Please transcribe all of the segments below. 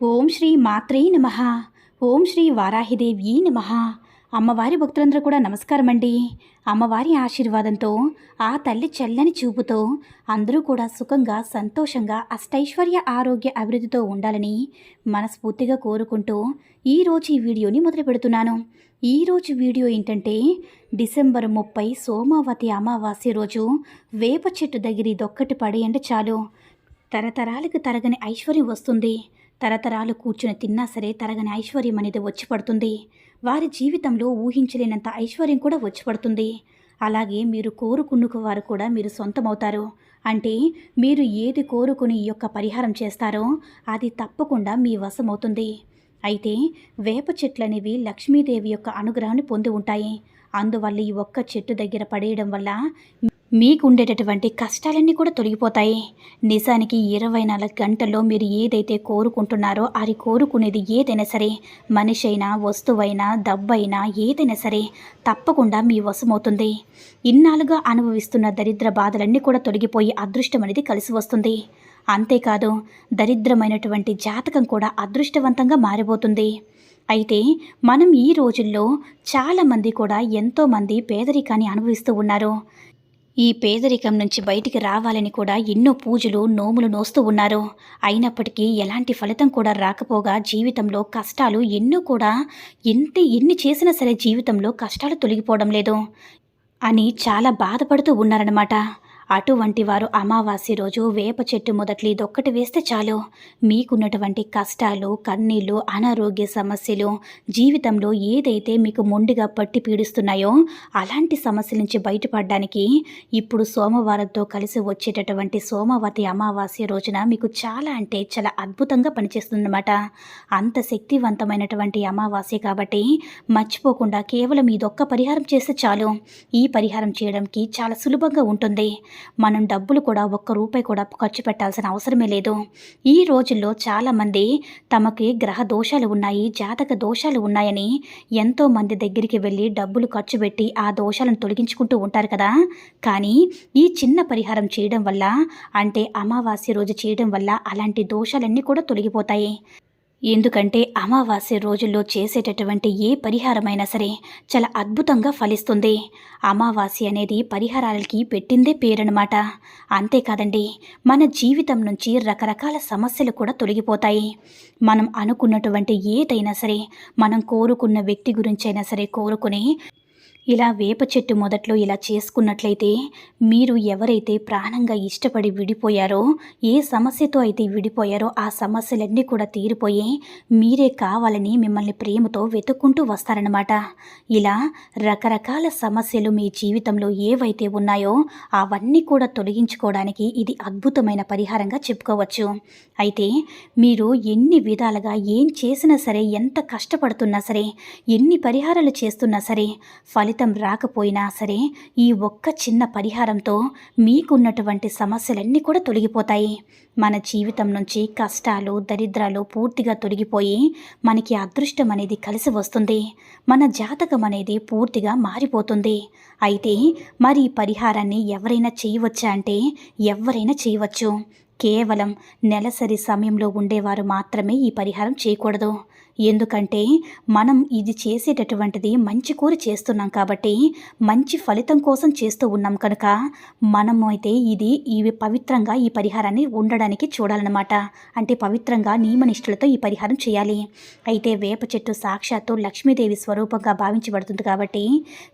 ఓం శ్రీ మాత్రే నమ. ఓం శ్రీ వారాహిదేవి నమ. అమ్మవారి భక్తులందరూ కూడా నమస్కారం అండి అమ్మవారి ఆశీర్వాదంతో ఆ తల్లి చల్లని చూపుతో అందరూ కూడా సుఖంగా సంతోషంగా అష్టైశ్వర్య ఆరోగ్య అభివృద్ధితో ఉండాలని మనస్ఫూర్తిగా కోరుకుంటూ ఈరోజు ఈ వీడియోని మొదలు పెడుతున్నాను. ఈరోజు వీడియో ఏంటంటే డిసెంబర్ ముప్పై సోమావతి అమావాస్య రోజు వేప చెట్టు దగ్గర ఇదొక్కటి పడేయండి చాలు. తరతరాలకు తరగని ఐశ్వర్యం వస్తుంది. తరతరాలు కూర్చుని తిన్నా సరే తరగని ఐశ్వర్యం అనేది వచ్చి పడుతుంది. వారి జీవితంలో ఊహించలేనంత ఐశ్వర్యం కూడా వచ్చి పడుతుంది. అలాగే మీరు కోరుకున్న వారు కూడా మీరు సొంతమవుతారు. అంటే మీరు ఏది కోరుకుని ఈ యొక్క పరిహారం చేస్తారో అది తప్పకుండా మీ వశమవుతుంది. అయితే వేప చెట్లు అనేవి లక్ష్మీదేవి యొక్క అనుగ్రహాన్ని పొంది ఉంటాయి. అందువల్ల ఈ ఒక్క చెట్టు దగ్గర పడేయడం వల్ల మీకు ఉండేటటువంటి కష్టాలన్నీ కూడా తొలగిపోతాయి. నిజానికి ఇరవై నాలుగు గంటల్లో మీరు ఏదైతే కోరుకుంటున్నారో అది కోరుకునేది ఏదైనా సరే మనిషి అయినా వస్తువైనా డబ్బైనా ఏదైనా సరే తప్పకుండా మీ వశమవుతుంది. ఇన్నాళ్ళుగా అనుభవిస్తున్న దరిద్ర బాధలన్నీ కూడా తొలగిపోయి అదృష్టం అనేది కలిసి వస్తుంది. అంతేకాదు దరిద్రమైనటువంటి జాతకం కూడా అదృష్టవంతంగా మారిపోతుంది. అయితే మనం ఈ రోజుల్లో చాలామంది కూడా ఎంతోమంది పేదరికాన్ని అనుభవిస్తూ ఉన్నారు. ఈ పేదరికం నుంచి బయటికి రావాలని కూడా ఎన్నో పూజలు నోములు నోస్తూ ఉన్నారు. అయినప్పటికీ ఎలాంటి ఫలితం కూడా రాకపోగా జీవితంలో కష్టాలు ఎన్నో కూడా ఎంత ఎన్ని చేసినా సరే జీవితంలో కష్టాలు తొలగిపోవడం లేదు అని చాలా బాధపడుతూ ఉన్నారనమాట అటువంటి వారు అమావాస్య రోజు వేప చెట్టు మొదట్లు ఇదొక్కటి వేస్తే చాలు. మీకున్నటువంటి కష్టాలు కన్నీళ్ళు అనారోగ్య సమస్యలు జీవితంలో ఏదైతే మీకు మొండిగా పట్టి పీడిస్తున్నాయో అలాంటి సమస్యల నుంచి బయటపడడానికి ఇప్పుడు సోమవారంతో కలిసి వచ్చేటటువంటి సోమవతి అమావాస్య రోజున మీకు చాలా అంటే చాలా అద్భుతంగా పనిచేస్తుందన్నమాట. అంత శక్తివంతమైనటువంటి అమావాస్య కాబట్టి మర్చిపోకుండా కేవలం ఇదొక్క పరిహారం చేస్తే చాలు. ఈ పరిహారం చేయడానికి చాలా సులభంగా ఉంటుంది. మనం డబ్బులు కూడా ఒక్క రూపాయి కూడా ఖర్చు పెట్టాల్సిన అవసరమే లేదు. ఈ రోజుల్లో చాలామంది తమకి గ్రహ దోషాలు ఉన్నాయి జాతక దోషాలు ఉన్నాయని ఎంతో మంది దగ్గరికి వెళ్ళి డబ్బులు ఖర్చు పెట్టి ఆ దోషాలను తొలగించుకుంటూ ఉంటారు కదా. కానీ ఈ చిన్న పరిహారం చేయడం వల్ల అంటే అమావాస్య రోజు చేయడం వల్ల అలాంటి దోషాలన్నీ కూడా తొలగిపోతాయి. ఎందుకంటే అమావాస్య రోజుల్లో చేసేటటువంటి ఏ పరిహారమైనా సరే చాలా అద్భుతంగా ఫలిస్తుంది. అమావాస్య అనేది పరిహారాలకి పెట్టిందే పేరనమాట అంతేకాదండి మన జీవితం నుంచి రకరకాల సమస్యలు కూడా తొలగిపోతాయి. మనం అనుకున్నటువంటి ఏదైనా సరే మనం కోరుకున్న వ్యక్తి గురించి అయినా సరే కోరుకుని ఇలా వేప చెట్టు మొదట్లో ఇలా చేసుకున్నట్లయితే మీరు ఎవరైతే ప్రాణంగా ఇష్టపడి విడిపోయారో ఏ సమస్యతో అయితే విడిపోయారో ఆ సమస్యలన్నీ కూడా తీరిపోయి మీరే కావాలని మిమ్మల్ని ప్రేమతో వెతుక్కుంటూ వస్తారనమాట ఇలా రకరకాల సమస్యలు మీ జీవితంలో ఏవైతే ఉన్నాయో అవన్నీ కూడా తొలగించుకోవడానికి ఇది అద్భుతమైన పరిహారంగా చెప్పుకోవచ్చు. అయితే మీరు ఎన్ని విధాలుగా ఏం చేసినా సరే ఎంత కష్టపడుతున్నా సరే ఎన్ని పరిహారాలు చేస్తున్నా సరే ఫలితం ఫలితం రాకపోయినా సరే ఈ ఒక్క చిన్న పరిహారంతో మీకున్నటువంటి సమస్యలన్నీ కూడా తొలగిపోతాయి. మన జీవితం నుంచి కష్టాలు దరిద్రాలు పూర్తిగా తొలగిపోయి మనకి అదృష్టం అనేది కలిసి వస్తుంది. మన జాతకం అనేది పూర్తిగా మారిపోతుంది. అయితే మరి ఈ పరిహారాన్ని ఎవరైనా చేయవచ్చా అంటే ఎవరైనా చేయవచ్చు. కేవలం నెలసరి సమయంలో ఉండేవారు మాత్రమే ఈ పరిహారం చేయకూడదు. ఎందుకంటే మనం ఇది చేసేటటువంటిది మంచి కూర చేస్తున్నాం కాబట్టి మంచి ఫలితం కోసం చేస్తూ ఉన్నాం కనుక మనం అయితే ఇది ఇవి పవిత్రంగా ఈ పరిహారాన్ని ఉండడానికి చూడాలన్నమాట. అంటే పవిత్రంగా నియమనిష్టలతో ఈ పరిహారం చేయాలి. అయితే వేప చెట్టు సాక్షాత్తు లక్ష్మీదేవి స్వరూపంగా భావించబడుతుంది కాబట్టి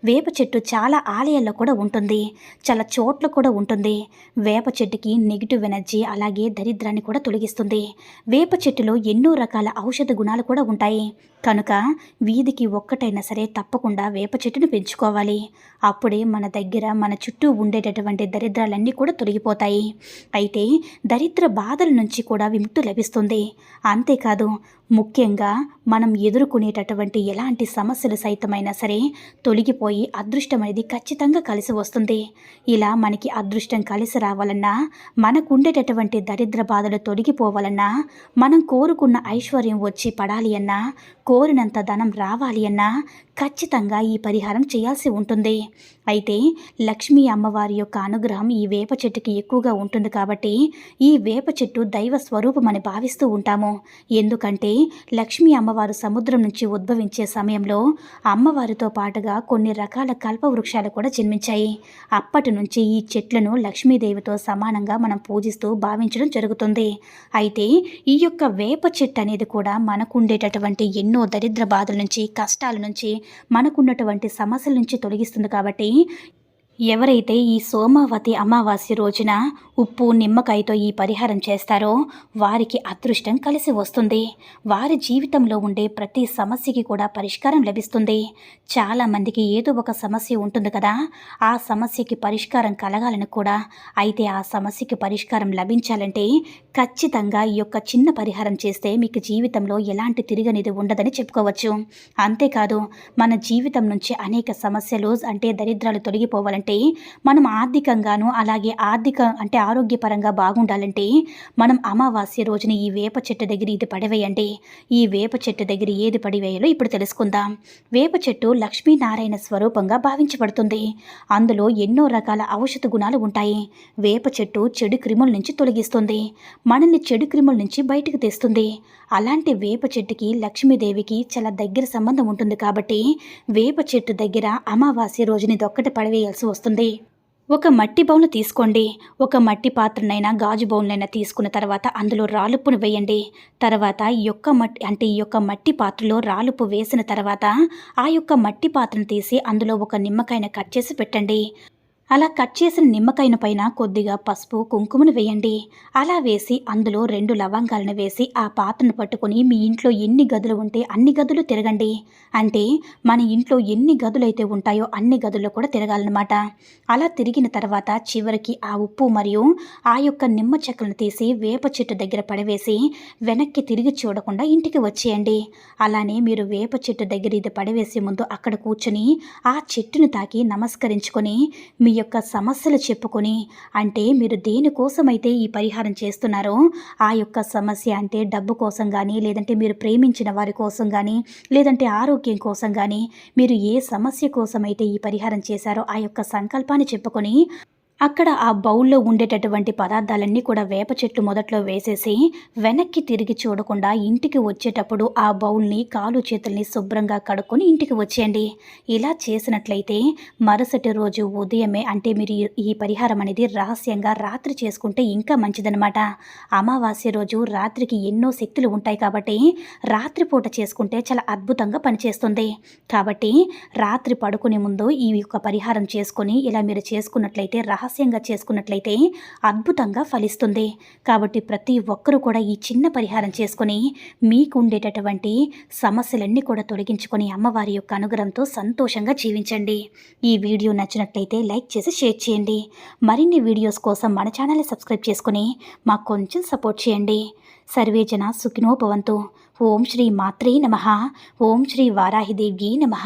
వేప చెట్టు చాలా ఆలయాల్లో కూడా ఉంటుంది. చాలా చోట్ల కూడా ఉంటుంది. వేప చెట్టుకి నెగిటివ్ ఎనర్జీ అలాగే దరిద్రాన్ని కూడా తొలగిస్తుంది. వేప చెట్టులో ఎన్నో రకాల ఔషధ గుణాలు కూడా ఉంటాయి. కనుక వీధికి ఒక్కటైనా సరే తప్పకుండా వేప చెట్టును పెంచుకోవాలి. అప్పుడే మన దగ్గర మన చుట్టూ ఉండేటటువంటి దరిద్రాలన్నీ కూడా తొలగిపోతాయి. అయితే దరిద్ర బాధల నుంచి కూడా విముక్తి లభిస్తుంది. అంతేకాదు ముఖ్యంగా మనం ఎదుర్కొనేటటువంటి ఎలాంటి సమస్యలు సైతమైనా సరే తొలగిపోయి అదృష్టం అనేది ఖచ్చితంగా కలిసి వస్తుంది. ఇలా మనకి అదృష్టం కలిసి రావాలన్నా మనకుండేటటువంటి దరిద్ర బాధలు తొలగిపోవాలన్నా మనం కోరుకున్న ఐశ్వర్యం వచ్చి పడాలి అన్నా కోరినంత ధనం రావాలి అన్నా ఖచ్చితంగా ఈ పరిహారం చేయాల్సి ఉంటుంది. అయితే లక్ష్మీ అమ్మవారి యొక్క అనుగ్రహం ఈ వేప చెట్టుకి ఎక్కువగా ఉంటుంది కాబట్టి ఈ వేప చెట్టు దైవ స్వరూపం అని భావిస్తూ ఉంటాము. ఎందుకంటే లక్ష్మీ అమ్మవారు సముద్రం నుంచి ఉద్భవించే సమయంలో అమ్మవారితో పాటుగా కొన్ని రకాల కల్ప వృక్షాలు కూడా జన్మించాయి. అప్పటి నుంచి ఈ చెట్లను లక్ష్మీదేవితో సమానంగా మనం పూజిస్తూ భావించడం జరుగుతుంది. అయితే ఈ యొక్క వేప చెట్టు అనేది కూడా మనకు ఉండేటటువంటి ఎన్నో దరిద్ర బాధల నుంచి కష్టాల నుంచి మనకున్నటువంటి సమస్యల నుంచి తొలగిస్తుంది కాబట్టి ఎవరైతే ఈ సోమావతి అమావాస్య రోజున ఉప్పు నిమ్మకాయతో ఈ పరిహారం చేస్తారో వారికి అదృష్టం కలిసి వస్తుంది. వారి జీవితంలో ఉండే ప్రతి సమస్యకి కూడా పరిష్కారం లభిస్తుంది. చాలామందికి ఏదో ఒక సమస్య ఉంటుంది కదా ఆ సమస్యకి పరిష్కారం కలగాలని కూడా. అయితే ఆ సమస్యకి పరిష్కారం లభించాలంటే ఖచ్చితంగా ఈ యొక్క చిన్న పరిహారం చేస్తే మీకు జీవితంలో ఎలాంటి తిరిగనిది ఉండదని చెప్పుకోవచ్చు. అంతేకాదు మన జీవితం నుంచి అనేక సమస్యలు అంటే దరిద్రాలు తొలగిపోవాలంటే మనం ఆర్థికంగాను అలాగే ఆర్థిక అంటే ఆరోగ్యపరంగా బాగుండాలంటే మనం అమావాస్య రోజున ఈ వేప చెట్టు దగ్గర ఇది పడవేయండి. ఈ వేప చెట్టు దగ్గర ఏది పడివేయాలో ఇప్పుడు తెలుసుకుందాం. వేప చెట్టు లక్ష్మీనారాయణ స్వరూపంగా భావించబడుతుంది. అందులో ఎన్నో రకాల ఔషధ గుణాలు ఉంటాయి. వేప చెట్టు చెడు క్రిముల నుంచి తొలగిస్తుంది. మనల్ని చెడు క్రిముల నుంచి బయటకు తెస్తుంది. అలాంటి వేప చెట్టుకి లక్ష్మీదేవికి చాలా దగ్గర సంబంధం ఉంటుంది కాబట్టి వేప చెట్టు దగ్గర అమావాస్య రోజుని దొక్కటి పడవేయాల్సి వస్తుంది. ఒక మట్టి బౌల్ తీసుకోండి. ఒక మట్టి పాత్రనైనా గాజు బౌల్నైనా తీసుకున్న తర్వాత అందులో రాలుపును వేయండి. తర్వాత ఈ యొక్క మట్టి అంటే ఈ యొక్క మట్టి పాత్రలో రాలుపు వేసిన తర్వాత ఆ యొక్క మట్టి పాత్రను తీసి అందులో ఒక నిమ్మకాయను కట్ చేసి పెట్టండి. అలా కట్ చేసిన నిమ్మకాయన పైన కొద్దిగా పసుపు కుంకుమను వేయండి. అలా వేసి అందులో రెండు లవంగాలను వేసి ఆ పాత్రను పట్టుకొని మీ ఇంట్లో ఎన్ని గదులు ఉంటే అన్ని గదులు తిరగండి. అంటే మన ఇంట్లో ఎన్ని గదులు అయితే ఉంటాయో అన్ని గదుల్లో కూడా తిరగాలన్నమాట. అలా తిరిగిన తర్వాత చివరికి ఆ ఉప్పు మరియు ఆ యొక్క నిమ్మ చెక్కలను తీసి వేప చెట్టు దగ్గర పడవేసి వెనక్కి తిరిగి చూడకుండా ఇంటికి వచ్చేయండి. అలానే మీరు వేప చెట్టు దగ్గర ఇది పడవేసే ముందు అక్కడ కూర్చొని ఆ చెట్టును తాకి నమస్కరించుకొని మీ యొక్క సమస్యలు చెప్పుకొని అంటే మీరు దేనికోసమైతే ఈ పరిహారం చేస్తున్నారో ఆ యొక్క సమస్య అంటే డబ్బు కోసం కానీ లేదంటే మీరు ప్రేమించిన వారి కోసం కానీ లేదంటే ఆరోగ్యం కోసం కానీ మీరు ఏ సమస్య కోసమైతే ఈ పరిహారం చేశారో ఆ యొక్క సంకల్పాన్ని చెప్పుకొని అక్కడ ఆ బౌల్లో ఉండేటటువంటి పదార్థాలన్నీ కూడా వేప చెట్లు మొదట్లో వేసేసి వెనక్కి తిరిగి చూడకుండా ఇంటికి వచ్చేటప్పుడు ఆ బౌల్ని కాలు చేతుల్ని శుభ్రంగా కడుక్కొని ఇంటికి వచ్చేయండి. ఇలా చేసినట్లయితే మరుసటి రోజు ఉదయమే అంటే మీరు ఈ పరిహారం అనేది రహస్యంగా రాత్రి చేసుకుంటే ఇంకా మంచిదనమాట అమావాస్య రోజు రాత్రికి ఎన్నో శక్తులు ఉంటాయి కాబట్టి రాత్రిపూట చేసుకుంటే చాలా అద్భుతంగా పనిచేస్తుంది. కాబట్టి రాత్రి పడుకునే ముందు ఈ యొక్క పరిహారం చేసుకొని ఇలా మీరు చేసుకున్నట్లయితే రహ రహస్యంగా చేసుకున్నట్లయితే అద్భుతంగా ఫలిస్తుంది. కాబట్టి ప్రతి ఒక్కరూ కూడా ఈ చిన్న పరిహారం చేసుకొని మీకు ఉండేటటువంటి సమస్యలన్నీ కూడా తొలగించుకొని అమ్మవారి యొక్క అనుగ్రహంతో సంతోషంగా జీవించండి. ఈ వీడియో నచ్చినట్లయితే లైక్ చేసి షేర్ చేయండి. మరిన్ని వీడియోస్ కోసం మన ఛానల్ని సబ్స్క్రైబ్ చేసుకుని మాకు కొంచెం సపోర్ట్ చేయండి. సర్వేజన సుఖినోపవంతు ఓం శ్రీ మాత్రే నమ. ఓం శ్రీ వారాహిదేవ్యే నమ.